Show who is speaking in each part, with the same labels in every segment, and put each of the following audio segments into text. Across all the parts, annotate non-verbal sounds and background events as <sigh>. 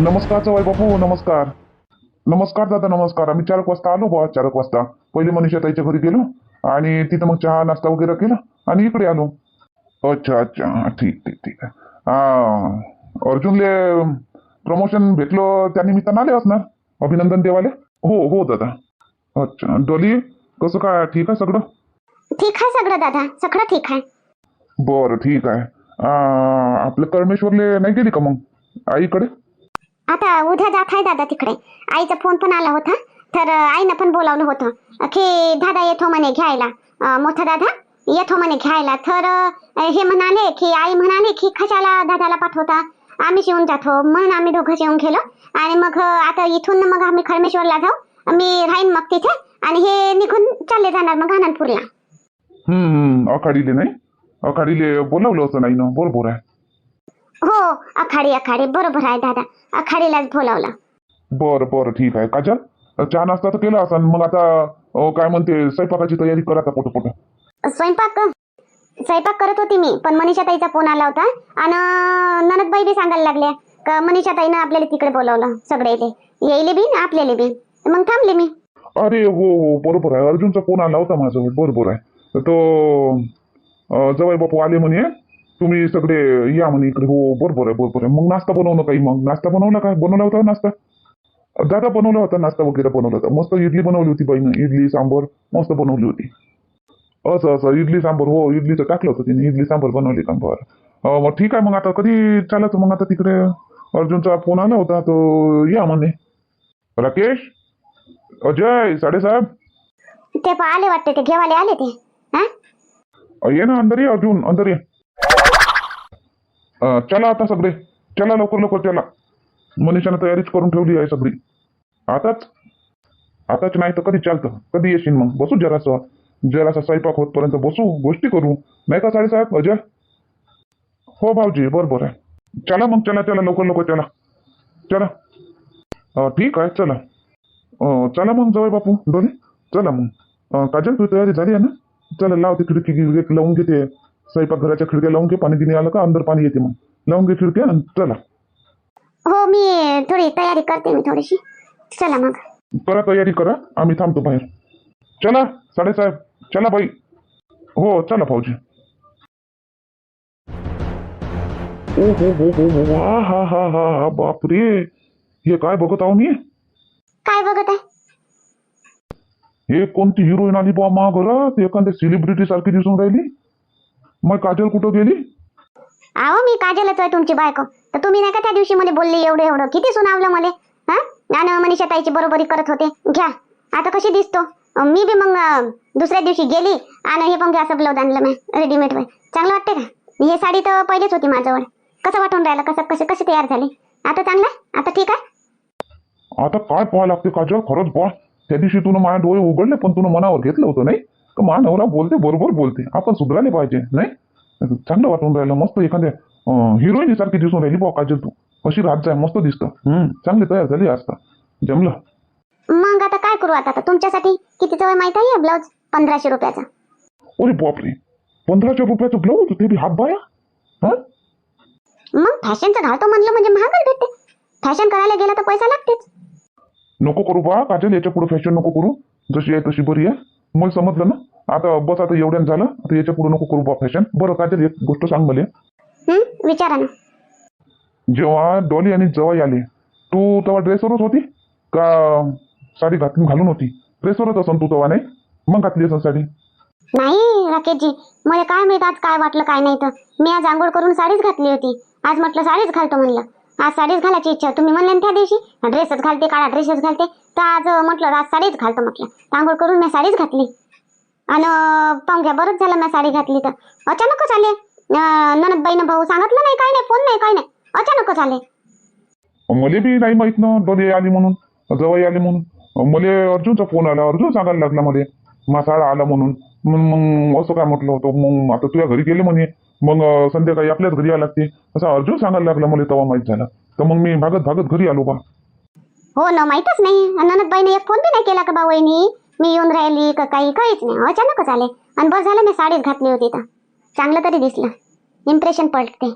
Speaker 1: नमस्कार चवाई बापू नमस्कार. नमस्कार दादा नमस्कार. आम्ही चार वाजता आलो बा चार वाजता. पहिले मनीषा ताईच्या घरी गेलो आणि तिथं मग चहा नाश्ता वगैरे केला आणि इकडे आलो. अच्छा अच्छा. ठीक ठीक ठीक. आहे अर्जुनले प्रमोशन भेटलो त्या निमित्तानं आले असणार. अभिनंदन देवाले. हो हो दादा. अच्छा. डोली कसं काय? ठीक आहे सगळं?
Speaker 2: ठीक आहे सगळं दादा. सगळं ठीक आहे.
Speaker 1: बरं ठीक आहे. आ, आपल्या करमेश्वरले नाही गेली का मग? आईकडे?
Speaker 2: आता उद्या जात आहे दादा तिकडे. आईचा फोन पण आला होता. तर आईनं पण बोलावलं होतं. की दादा येतो म्हणे घ्यायला. मोठा दादा येतो म्हणे घ्यायला. तर हे म्हणाले की आई म्हणाले की खशाला दादाला पाठवता? आम्हीच येऊन जातो. म्हणून आम्ही दोघंच येऊन गेलो. आणि मग आता इथून मग आम्ही खरमेश्वरला जाऊ. मी राहीन मग तिथे. आणि हे निघून चालले जाणार मग आनंदपूरला.
Speaker 1: हम्म अकाडीले नाही? अकाडीले बोलावलं होतं नाही ना बोल आहे
Speaker 2: हो आखाडी आखाडी. बरोबर आहे दादा. आखाडीलाच बोलावलं.
Speaker 1: बरं बरं ठीक आहे. काजल चहा नाश्ता तर केला असा मग आता अं, काय म्हणते स्वयंपाकाची तयारी करा आता पोट पोट.
Speaker 2: स्वयंपाक? स्वयंपाक करत होती मी पण मनीषा ताईचा फोन आला होता. आणि ननदबाई बी सांगायला लागल्या. का मनीषा ताईनं आपल्याला तिकडे बोलवलं सगळे इथे येईले बी ना आपल्याला बी. मग थांबले मी.
Speaker 1: अरे हो हो बरोबर आहे. अर्जुनचा फोन आला होता माझ्यावर बरोबर आहे. तर तो अं, जवळ बापू आले म्हणे. तुम्ही सगळे या म्हणे इकडे. हो बरोबर आहे बरोबर आहे. मग नाश्ता बनवणं काही? मग नाश्ता बनवला काय बनवला होता नाश्ता? दादा बनवला होता नाश्ता वगैरे बनवला होता. मस्त इडली बनवली होती बाईनं. इडली सांबर मस्त बनवली होती. असं असं. इडली सांबर. हो इडलीचं टाकलं होतं तिने. इडली सांबर बनवली का बरं मग ठीक आहे मग आता. कधी चालायचं मग आता तिकडे? अर्जुनचा फोन आला होता तो या म्हणे. राकेश? अजय साडेसाहेब
Speaker 2: ते आले वाटते. ते घेवाले आले ते. हा?
Speaker 1: ये ना अंदर ये अर्जुन. अंदर ये. चला आता सगळे. चला लवकर लवकर चला मनीषानं तयारीच करून ठेवली आहे सगळी. आताच आताच नाही तर कधी चालतं? कधी येशील मग? बसू जरासं. जरासा स्वयंपाक होतपर्यंत बसू गोष्टी करू. नाही का साडेसाहेब अजय? हो भाऊजी बरोबर आहे चला मग चला चला लवकर लवकर चला. चला ठीक आहे चला. चला मग जवळ बापू डोले चला मग. अ, काजल तू तयारी झाली आहे ना? चला लाव ती खिडकी गिडकी लावून घेते. स्वयंपाक घराच्या खिडक्या लावून घे पाणी गिनी आलं का? अंदर पाणी येते मग. लावून घे खिडक्या चला.
Speaker 2: हो मी थोडी तयारी करते मी थोडीशी. चला मग.
Speaker 1: करा तयारी करा आम्ही थांबतो बाहेर. चला साडेसाहेब चला बाई. हो चला भाऊजी. ओ हो हो हो हो. हा हा हा हा हा बापरे. हे काय बघत आहो मी?
Speaker 2: काय बघत आहे?
Speaker 1: हे कोणती हिरोईन आली बा मा घरात एखाद्या सेलिब्रिटी सारखी दिसून राहिली? मग काजल कुठं गेली?
Speaker 2: अहो मी काजलच आहे तुमची बायको. तर तुम्ही नाही का त्या दिवशी मला बोलले एवढं एवढं? किती सुनावलं मला? हा? आणि मनीषा ताईची बरोबरी करत होते. घ्या. आता कशी दिसतो? अं, मी बी मग अं, दुसऱ्या दिवशी गेली आणि हे पण घ्या असं ब्लाऊज आणलं मी रेडीमेड वर. चांगलं वाटते का? हे साडी तर पहिलेच होती माझ्यावर कसं वाटून राहिलं? कसं कसे कसे तयार झाले? आता चांगलं आहे? आता ठीक आहे?
Speaker 1: आता काय पाहा लागते काजल? खरंच बा त्या दिवशी तुनं माझ्या डोळे उघडले पण तुनं मनावर घेतलं होतं नाही? का मा नवरा बोलते बरोबर बोलते. आपण सुधारले पाहिजे नाही? चांगलं वाटून राहिलं मस्त एखाद्या हिरोईन सारखी दिसून राहिली बा काजल तू. कशी राहत जाय मस्त दिसतं. हम्म. चांगली तयार झाली असता जमलं.
Speaker 2: मग आता काय करू आता? आता तुमच्यासाठी किती जवळ माहीत आहे ब्लाऊज पंधराशे रुपयाचा.
Speaker 1: अरे बापरे. पंधराशे रुपयाचं ब्लाऊज ते बी हात बाया? हा?
Speaker 2: मग फॅशनचं घालतो म्हणलं म्हणजे महागच भेटते. फॅशन करायला गेलं तर पैसा लागतेच.
Speaker 1: नको करू बा काजल याच्यापुढे फॅशन नको करू. जशी आहे तशी बरी आहे. मला समजलं ना? आता बस आता एवढ्यानं झालं आता याच्यापुढे नको करू बा फॅशन बरं काजल एक गोष्ट सांग मला?
Speaker 2: विचारा ना.
Speaker 1: जेव्हा डॉली आणि जवाई आले तू तेव्हा ड्रेसवरच होती? का साडी घातून घालून होती? ड्रेसवरच असन तू तेव्हा नाही? मग घातली असन साडी?
Speaker 2: नाही राकेशजी. मला काय माहीत आज काय वाटलं काय नाही तर. मी आज आंघोळ करून साडीच घातली होती. आज म्हटलं साडीच घालतो म्हणलं. आज साडीच घालायची इच्छा तुम्ही म्हणले ना त्या दिवशी ड्रेसच घालते काळा ड्रेसच घालते. तर आज म्हटलं आज साडीच घालतो म्हटलं. तांगोळ करून मी साडीच घातली. आणि पाहून बरंच झालं मी साडी घातली तर. अचानकच आले. अं, ननदबाईनं भाऊ सांगितलं नाही काय नाही फोन नाही काय नाही. अचानकच आले.
Speaker 1: मला बी नाही माहीत ना दोन्ही आली म्हणून जवळ आली म्हणून. मला अर्जुनचा फोन आला अर्जुन सांगायला लागला मध्ये मासाळा आला म्हणून. मग मग असं काय म्हटलं होतं? मग आता तुझ्या घरी गेले म्हणे. मग संध्याकाळी आपल्याच घरी यायला लागते. असं अर्जुन सांगायला लागला मला तेव्हा माहीत झालं. तर मग मी भागत भागत घरी आलो बा.
Speaker 2: हो ना माहीतच नाही. ननदबाईने एक फोन बी नाही केला का बा वहिनी? मी येऊन राहिली का काही? काहीच नाही. अचानकच आले. आणि बस झालं मी साडीच घातली होती तर. चांगलं तरी दिसलं. इम्प्रेशन पडते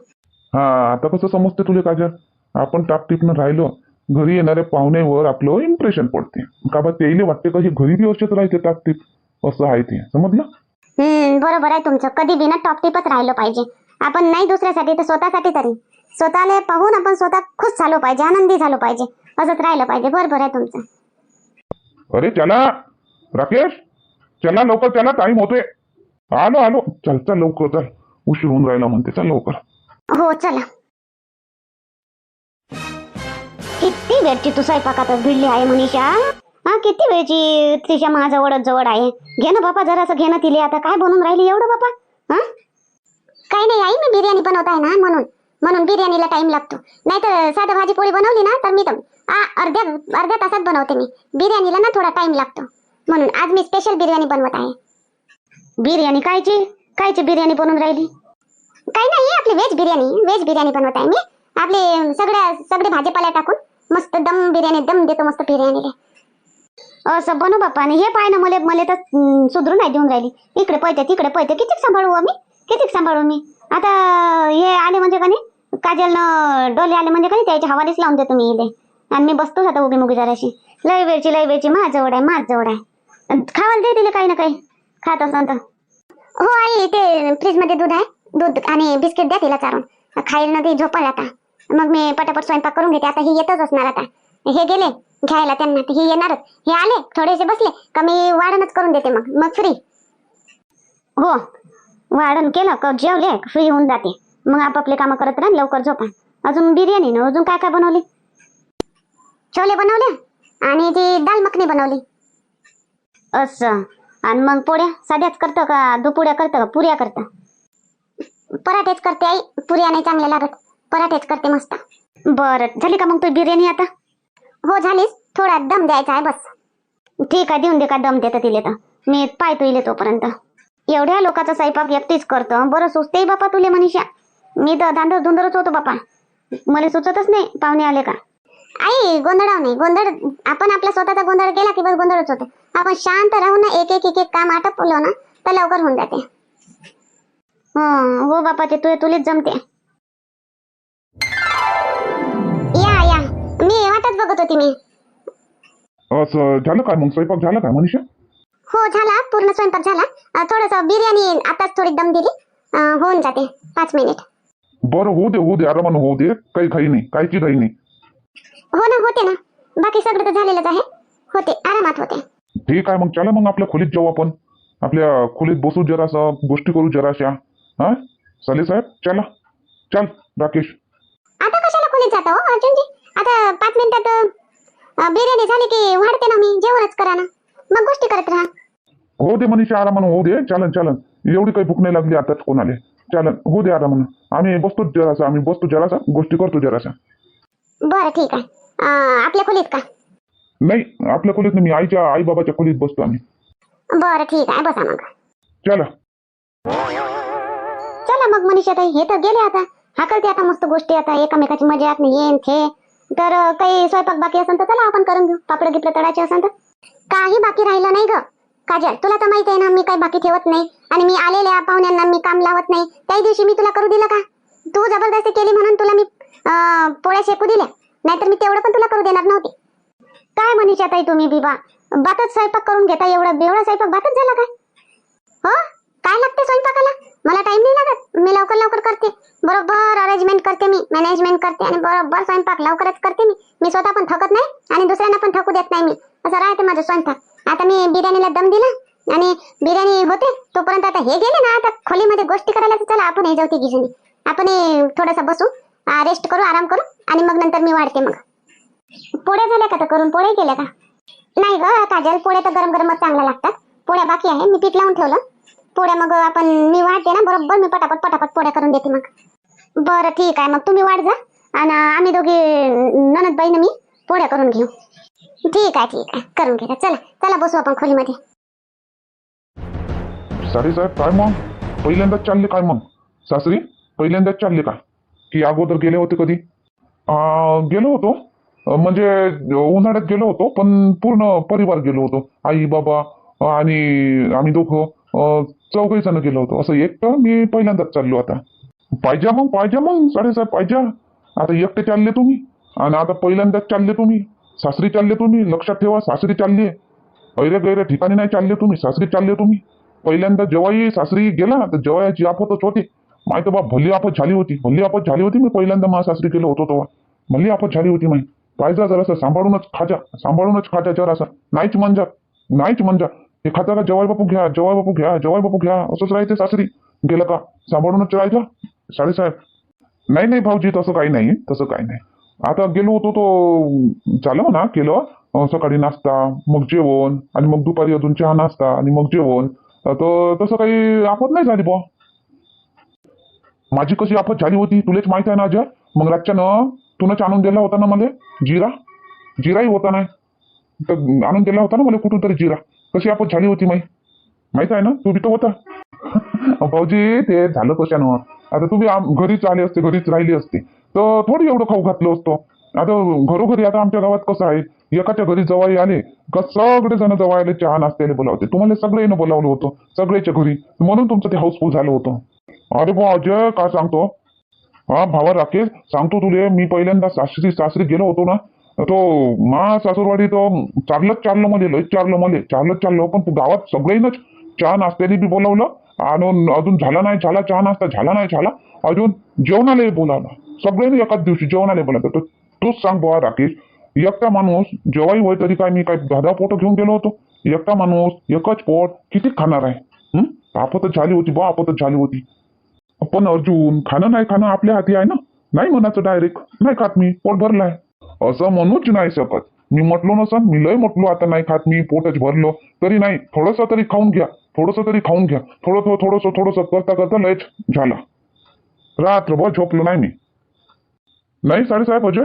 Speaker 1: हा आता कसं समजते तुले काजल आपण टापटीपनं राहिलो. घरी येणाऱ्या पाहुण्यावर आपलं इम्प्रेशन पडते. का बा त्याईले वाटते का हे घरी बी असेच राहते टापटीप? असं आहे ते. समजलं?
Speaker 2: हम्म बरोबर आहे तुमचं. कधी बी ना टॉप टिपच राहिलं पाहिजे. आपण नाही दुसऱ्यासाठी तर स्वतःसाठी तरी. स्वतःला पाहून आपण स्वतः खुश झालो पाहिजे आनंदी झालो पाहिजे. असंच राहिलं पाहिजे. बरोबर आहे तुमचं.
Speaker 1: अरे चला राकेश! चला लवकर चला टाइम होतोय. आलो आलो. चल चल लवकर चल. उशीर होऊन राहिला म्हणते. चल लवकर.
Speaker 2: हो चला. किती वेळची तू स्वयंपाकातच भिडली आहे मनीषा? हा किती वेळची तिच्या माझ्याजवळच जवळ आहे? घे ना बापा जरासं घे ना तिले. आता काय बनवून राहिली एवढं बापा? हा? काही नाही आई मी बिर्याणी बनवत आहे ना म्हणून. म्हणून बिर्याणीला टाइम लागतो. नाहीतर साधं भाजी पोळी बनवली ना तर मी तर अर्ध्या अर्ध्या तासात बनवते मी. बिर्याणीला ना थोडा टाइम लागतो. म्हणून आज मी स्पेशल बिर्याणी बनवत आहे. बिर्याणी कायची? कायची बिर्याणी बनवून राहिली? काही नाही आपली व्हेज बिर्याणी. व्हेज बिर्याणी बनवत आहे मी. आपले सगळ्या सगळे भाजीपाला टाकून मस्त दम बिर्याणी दम देतो मस्त बिर्याणीला. असं बनू बाप्पा आणि हे पाय ना मला मला तर सुधरू नाही देऊन राहिली. इकडे पळते तिकडे पळते. किती सांभाळू हो आम्ही किती सांभाळू मी? आता हे आले म्हणजे का नाही? काजलनं डोले आले म्हणजे का नाही? त्याच्या हवालीच लावून देतो मी इले. आणि मी बसतोच आता उभी मुगी जराशी. लय वेळची लय वेळची. माझवड आहे माझवड आहे. खावायला दे तिला काही ना काही. खात असं तर. हो आई ते फ्रीजमध्ये दूध आहे. दूध आणि बिस्किट द्या तिला चारून. खायला न ते झोपल आता. मग मी पटापट स्वयंपाक करून घेते. आता हे येतच असणार आता. हे गेले. घ्यायला त्यांना हे येणारच. हे आले थोडेसे बसले का मी वाढणच करून देते मग. मग फ्री हो वाढण केलं का जेवले फ्री होऊन जाते. मग आपापले कामं करत राहा लवकर झोपा. अजून बिर्याणी ना अजून काय काय बनवली? छोले बनवले आणि ती दाल मखनी बनवली. असं. आणि मग पोळ्या साध्याच करतं का दुपुड्या करतं का पुऱ्या करतं? पराठेच करते आई पुऱ्या नाही चांगल्या लागत. पराठेच करते मस्त. बरं झाली का मग तू बिर्याणी आता? हो झालीस थोडा दम द्यायचा आहे बस. ठीक आहे देऊन दे का दम देतं तिले तर. मी पाहतो इले तोपर्यंत. एवढ्या लोकांचा स्वयंपाक एकटीच करतो. बरं सुचते बापा तुले मनीषा? मी तर धांदर धुंदरच होतो बापा. मला सुचतच नाही. पाहुणे आले का? आई गोंधळाव नाही. गोंधळ आपण आपला स्वतःचा गोंधळ केला की बस गोंधळच होतो. आपण शांत राहू ना एक एक एक एक काम आटपलो ना तर लवकर होऊन जाते. हो बापा ते तुले तुलेच जमते. बघत होती मी.
Speaker 1: असं झालं काय मग स्वयंपाक झाला काय मनीषा?
Speaker 2: हो झाला. पूर्ण स्वयंपाक झाला. थोडंसं बिर्याणी आताच थोडी दम दिली. अं, होऊन जाते. पाच मिनिट.
Speaker 1: बरं होऊ दे होऊ दे. आरामानं होऊ दे. काही घाई नाही. कायची घाई नाही.
Speaker 2: हो ना होते ना. बाकी सगळं तर झालेलंच आहे. होते. आरामात होते.
Speaker 1: ठीक आहे मग चला मग आपल्या खोलीत जाऊ आपण. आपल्या खोलीत बसू जरासा गोष्टी करू जराशा. हा? साले साहेब चला. चल राकेश.
Speaker 2: आता कशाला खोलीत जाता हो अर्जुनजी? आता पाच मिनिटात बिर्याणी झाली की वाढते ना मी जेवणच करा ना. मग गोष्टी करत राहा.
Speaker 1: हो दे मनीषा आरामानं होऊ दे. चालन चालन. एवढी काही भूक नाही लागली आताच कोणाले. चालन होऊ दे आरामानं आम्ही बसतो जरासा आम्ही बसतो जरासा गोष्टी करतो जरासा.
Speaker 2: बरं ठीक आहे. आपल्या खोलीत का?
Speaker 1: नाही आपल्या खोलीत नाही मी आईच्या आई बाबाच्या खोलीत बसतो आम्ही.
Speaker 2: बरं ठीक आहे बसा मग.
Speaker 1: चला.
Speaker 2: चला मग मनीषा ताई हे तर गेले आता. हाकलते आता मस्त गोष्टी आता एकामेकाची मजा नाही येन थे. तर काही स्वयंपाक बाकी असेल तर चला आपण करून घेऊ. पापड गिपड तळायचे असेल तर. काही बाकी राहिलं नाही ग. काजल तुला तर माहीत आहे ना मी काही बाकी ठेवत नाही. आणि मी आलेल्या पाहुण्यांना मी काम लावत नाही. त्याही दिवशी मी तुला करू दिलं का? तू जबरदस्ती केली म्हणून तुला मी पोळ्या शेकू दिल्या. नाहीतर मी तेवढं पण तुला करू देणार नव्हते. काय मनीषा ताई तुम्ही बिबा? बातच स्वयंपाक करून घेता एवढा एवढा स्वयंपाक बातच झाला काय? हो? काय लागते स्वयंपाकाला? मला टाइम नाही लागत. मी लवकर लवकर करते. बरोबर अरेंजमेंट करते मी. मॅनेजमेंट करते आणि बरोबर स्वयंपाक लवकरच करते मी. मी स्वतः पण थकत नाही आणि दुसऱ्यांना पण थकू देत नाही मी. असं राहते माझं स्वयंपाक. आता मी बिर्याणीला दम दिला आणि बिर्याणी होते. तोपर्यंत आता हे गेले ना आता खोलीमध्ये गोष्टी करायला तर चला आपण हे जाऊ तिघी जणी आपण थोडंसं बसू रेस्ट करू आराम करू आणि मग नंतर मी वाढते मग. पोळ्या झाल्या का तर करून? पोळ्या केल्या का? नाही ग काजल पोळ्या तर गरम गरमच चांगल्या लागतात. पोळ्या बाकी आहे. मी पीठ लावून ठेवलं. पोळ्या मग आपण मी वाढते ना बरोबर? मी पटापट पटापट पोळ्या करून देते मग. बरं ठीक आहे. मग तुम्ही वाढ जा. आणि आम्ही दोघे ननद बाईनं मी पोळ्या करून घेऊ. ठीक आहे ठीक आहे. करून घे चला चला बसू आपण खोलीमध्ये.
Speaker 1: सारी साहेब काय मग? पहिल्यांदाच चालले काय मग? सासरी पहिल्यांदाच चालले का? की अगोदर गेले होते कधी? गेलो होतो. म्हणजे उन्हाळ्यात गेलो होतो पण पूर्ण परिवार गेलो होतो. आई बाबा आणि आम्ही दोघं. चौघही जण गेलो होतो. असं एकटं मी पहिल्यांदाच चाललो आता. पाहिजे मग पाहिजे मग साडेसाहेब पाहिजे. आता एकटे चालले तुम्ही. आणि आता पहिल्यांदाच चालले तुम्ही. सासरी चालले तुम्ही. लक्षात ठेवा सासरी चालले आहे. ऐरे गैरे ठिकाणी नाही चालले तुम्ही. सासरी चालले तुम्ही. पहिल्यांदा जेव्हाही सासरी गेला तर जेव्हाची आपतच होती. माहिती बा भली आपत झाली होती. भली आपत झाली होती मी पहिल्यांदा मा सासरी गेलो होतो तेव्हा. भली आपत झाली होती माही पाहिजे जरासं सांभाळूनच खाजा. सांभाळूनच खाजा जरासा. नाहीच म्हणजे. नाहीच म्हणजे. एखाद्याला खाता बापू घ्या जवाय बापू घ्या जवाय बापू घ्या असंच राहायचं सासरी. गेलं का? सांभाळूनच राहायचं साडेसाहेब नाही नाही भाऊजी तसं काही नाही तसं काही नाही. आता गेलो होतो तो झालं ना केलं. सकाळी नाश्ता मग जेवण आणि मग दुपारी अजून चहा नाश्ता आणि मग जेवण. तर तसं काही आपत नाही झाली बुवा. माझी कशी आपत झाली होती तुलाच माहीत आहे ना अजय मग रातच्यानं तुनच आणून दिला होता ना मला? जिरा? जिराही होता नाही. तर आणून दिला होता ना मला कुठून तरी जिरा? कशी आपण झाली होती माई? माहीत आहे ना? तू बी होता. <laughs> भाऊजी ते झालं कशानं? आता तुम्ही घरीच आले असते घरीच राहिली असते. तर थोडी एवढं खाऊ घातलं असतो. आता घरोघरी आता आमच्या गावात कसं आहे? एकाच्या घरी जवाई आले का सगळे जण जवळ आले चहा नाश्त्याला बोलावते. तुम्हाला सगळ्यांना बोलावलं होतं सगळ्याच्या घरी. म्हणून तुमचं ते हाऊसफुल झालं होतं. अरे भाऊ अजय काय सांगतो? हा भावा राकेश सांगतो तुले मी पहिल्यांदा सासरी सासरी गेलो होतो ना तो मा सासूरवाडी तो चारलंच चाललं मध्ये लय चाललं मध्ये चारलंच चाललं पण गावात सगळ्यांनाच चहा नाश्त्याने बी बोलावलं. आणि अजून झाला नाही झाला चहा नाश्ता झाला नाही झाला अजून जेवणालाही बोलावला. सगळ्यांनी एकाच दिवशी जेवणाला बोलावलं. तर तूच सांग बुवा राकेश एकटा माणूस जेव्हाही होय तरी काय मी काय दादा पोट घेऊन गेलो होतो? एकटा माणूस एकच पोट किती खाणार आहे? हं? आपतच झाली होती बा आपतच झाली होती. पण अर्जुन खाणं नाही खाणं आपल्या हाती आहे ना? नाही म्हणायचं डायरेक्ट नाही खात मी पोट भरलाय. असं म्हणूच नाही शकत. मी म्हटलो नसन मी लय म्हटलो आता नाही खात मी पोटच भरलो. तरी नाही थोडंसं तरी खाऊन घ्या थोडंसं तरी खाऊन घ्या. थोडं थोडं थोडंसं थोडंसं करता करता लयच झाला. रात्रभर झोपलो नाही मी. नाही साडेसाहेब अजय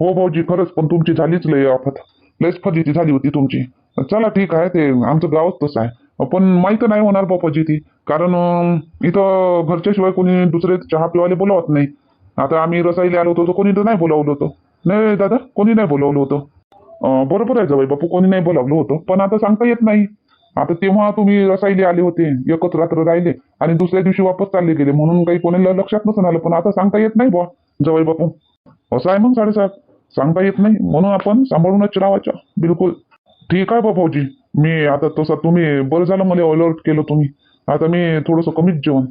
Speaker 1: हो भाऊजी खरंच पण तुमची झालीच लय आफत. लयच फजिती झाली होती तुमची. चला ठीक आहे ते आमचं गावच तसं आहे. पण माहीत नाही होणार बापाजी फजिती कारण इथं घरच्याशिवाय कोणी दुसरे चहा पिवाले बोलावत नाही. आता आम्ही रसाईला आलो होतो कोणी तर नाही बोलावलं होतं. नाही दादा कोणी नाही बोलावलं होतं. अं, बरोबर आहे जवाई बापू कोणी नाही बोलावलं होतं पण आता सांगता येत नाही. आता तेव्हा तुम्ही रसायली आले होते एकच रात्र राहिले आणि दुसऱ्या दिवशी वापस चालले गेले म्हणून काही कोणाला लक्षात नसून आलं पण आता सांगता येत नाही बुवा जवाई बापू. असं आहे मग साडेसाहेब सांगता येत नाही म्हणून आपण सांभाळूनच राहायचं बिलकुल. ठीक आहे बा भाऊजी मी आता तसं तुम्ही बरं झालं मला अलर्ट केलं तुम्ही. आता मी थोडंसं कमीच जेवण.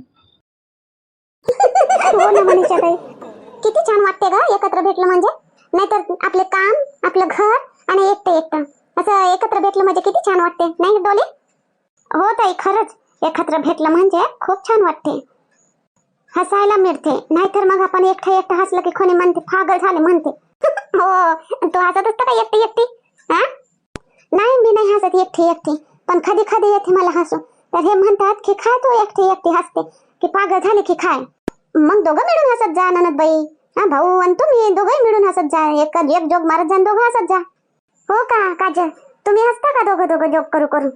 Speaker 2: हो ना किती छान वाटते ग एकत्र भेटलं म्हणजे? नाहीतर आपले काम आपलं घर आणि एकटं एकटं. असं एकत्र भेटलं म्हणजे किती छान वाटते नाही डोले? हो ताई खरंच. एकत्र भेटलं म्हणजे खूप छान वाटते. हसायला मिळते. नाहीतर मग आपण एकटं एकटं हसलं की कोणी म्हणते पागल झाले म्हणते. <laughs> हो तू हसत असतं का एकटी एकटी? हा नाही मी नाही हसत एकटी एकटी. पण कधी कधी येते मला हसू. तर हे म्हणतात की काय तू एकटी एकटी हसते. की पागल झाली की काय मग दोघं मिळून हसत जा ननद बाई हा भाऊ आणि तुम्ही दोघंही मिळून हसत जा. एक एक जोग मारत जा दोघं हसत जा. हो का काजल? तुम्ही हसता का दोघं दोघं जोग करू करू?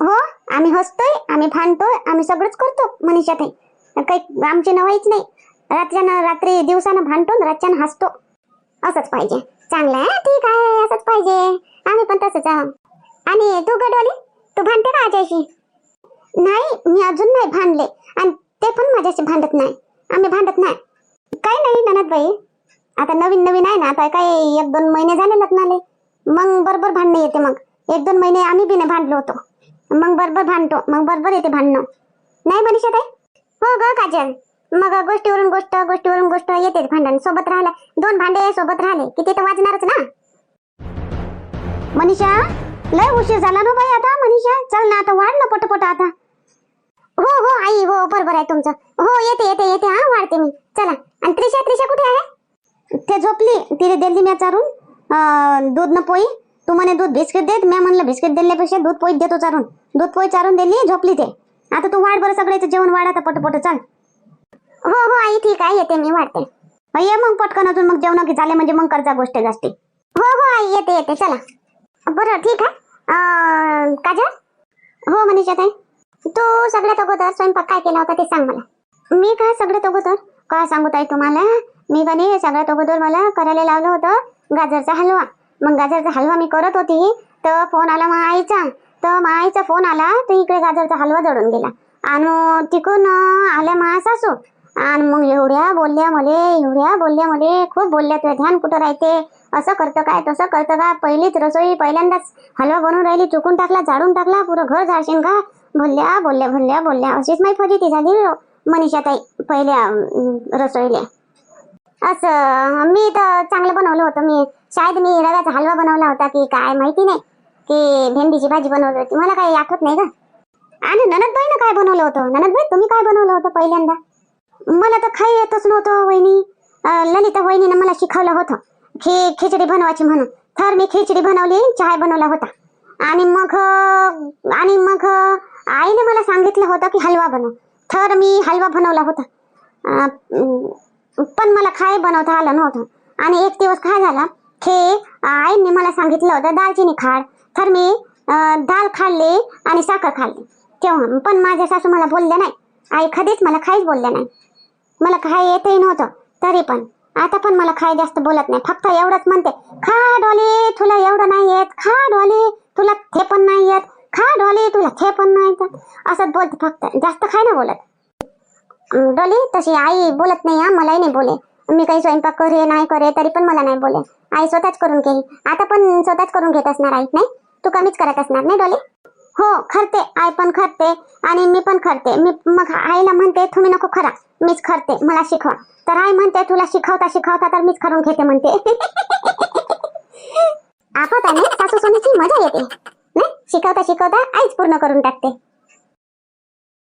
Speaker 2: हो? आम्ही हसतोय आम्ही भांडतोय आम्ही सगळंच करतो मनीषा ताई. काही आमची नवाईच नाही. रात्रीनं रात्री दिवसानं भांडतो आणि रातच्यानं हसतो. असंच पाहिजे. चांगलं आहे ठीक आहे असंच पाहिजे. आम्ही पण तसंच आहोत आणि तू गडवली तू भांडते का आजशी नाही मी अजून नाही भांडले. आणि ते पण माझ्याशी भांडत नाही. आम्ही भांडत नाही. काय नाही ननद बाई आता नवीन नवीन आहे ना आता काय एक दोन महिने झाले लग्नाले. मग बरोबर भांडणं येते मग. एक दोन महिने आम्ही बी नाही भांडलो होतो. मग बरोबर भांडतो मग बरोबर येते भांडणं. नाही मनीषा ताई? हो ग काजल. मग गोष्टीवरून गोष्ट गोष्टीवरून गोष्ट येते भांडण. सोबत राहिला दोन भांडे सोबत राहिले. की ते तर वाजणारच ना. मनीषा लय उशीर झाला ना बाई आता मनीषा. चल ना आता वाढ ना पटपट आता. हो हो आई हो बरोबर आहे तुमचं. हो येते येते येते हा वाढते मी. चला. आणि त्रिशा त्रिशा कुठे आहे? ते झोपली. तिने दिली मी चारून. दूध न पोळी तू म्हणे दूध बिस्किट देत. मी म्हणलं बिस्किट दिल्यापेक्षा दूध पोळी देतो चारून. दूध पोळी चारून दिली झोपली ते. आता तू वाढ बरं सगळ्याचं जेवण वाढ आता पटपट चल. हो हो आई ठीक आहे येते मी वाढते. ये मग पटकन अजून मग जेवण की झाले म्हणजे मग करता गोष्ट जास्ती. हो हो आई येते येते चला. बरं ठीक आहे. काजल? हो मनीषा ताई. तू सगळ्यात अगोदर स्वयंपाक काय केला होता ते सांग मला. मी काय सगळ्यात अगोदर? काय सांगू ताई तुम्हाला? मी कधी सगळ्यात अगोदर मला करायला लावलं होतं. गाजरचा हलवा. मग गाजरचा हलवा मी करत होती. तर फोन आला मग आईचा. तर मग आईचा फोन आला. तर इकडे गाजरचा हलवा जळून गेला. आणि तिकून आल्या मा सासू. आणि मग एवढ्या बोलल्या मले एवढ्या बोलल्या मले. खूप बोलल्या तुझ्या ध्यान कुठं राहते? असं करतं काय तसं करतं का? पहिलीच रसोई पहिल्यांदाच हलवा बनवून राहिली चुकून टाकला झाडून टाकला पुरं घर झाडशीन का? बोलल्या बोलल्या बोलल्या बोलल्या. अशीच माहिती फजिती झाली मनीषा ताई पहिल्या रसोईला. असं मी तर चांगलं बनवलं होतं. मी शायद मी रव्याचा हलवा बनवला होता की काय माहिती नाही की भेंडीची भाजी बनवली होती. मला काही आठवत नाही का आणि ननदबाईनं काय बनवलं होतं? ननदबाई तुम्ही काय बनवलं होतं पहिल्यांदा? मला तर खाई येतच नव्हतं वहिनी. ललिता वहिनीनं मला शिकवलं होतं की खिचडी बनवायची म्हणून. तर मी खिचडी बनवली चहा बनवला होता. आणि मग आणि मग आईने मला सांगितलं होतं की हलवा बनव. तर मी हलवा बनवला होता. पण मला खाय बनवता आलं नव्हतं. आणि एक दिवस काय झाला? की आईने मला सांगितलं होतं दालचिनी खाड. तर मी दाल खाल्ली आणि साखर खाल्ली. तेव्हा पण माझ्या सासू मला बोलल्या नाही. आई कधीच मला काहीच बोलल्या नाही. मला काही येतही नव्हतं तरी पण. आता पण मला काही जास्त बोलत नाही. फक्त एवढंच म्हणते खा डोली तुला एवढं नाही येत खा डोली तुला ते पण नाही येत. खा डॉली तुला खे पण नाही असं असंच बोलते फक्त. जास्त खाय ना बोलत. डोली डॉली तशी आई बोलत नाही हा मलाही नाही बोले. मी काही स्वयंपाक करे नाही करे तरी पण मला नाही बोले. आई स्वतःच करून घेईल. आता पण स्वतःच करून घेत असणार आई नाही? तू कमीच करत असणार नाही डॉली? हो खरते. आई पण खरते आणि मी पण खरते. मी मग आईला म्हणते तुम्ही नको खरा. मीच खरते. मला शिकवा. तर आई म्हणते तुला शिकवता शिकवता तर मीच करून घेते म्हणते. <laughs> आपण आहे सासू सोन्याची मजा येते. शिकवता शिकवता आईच पूर्ण करून टाकते.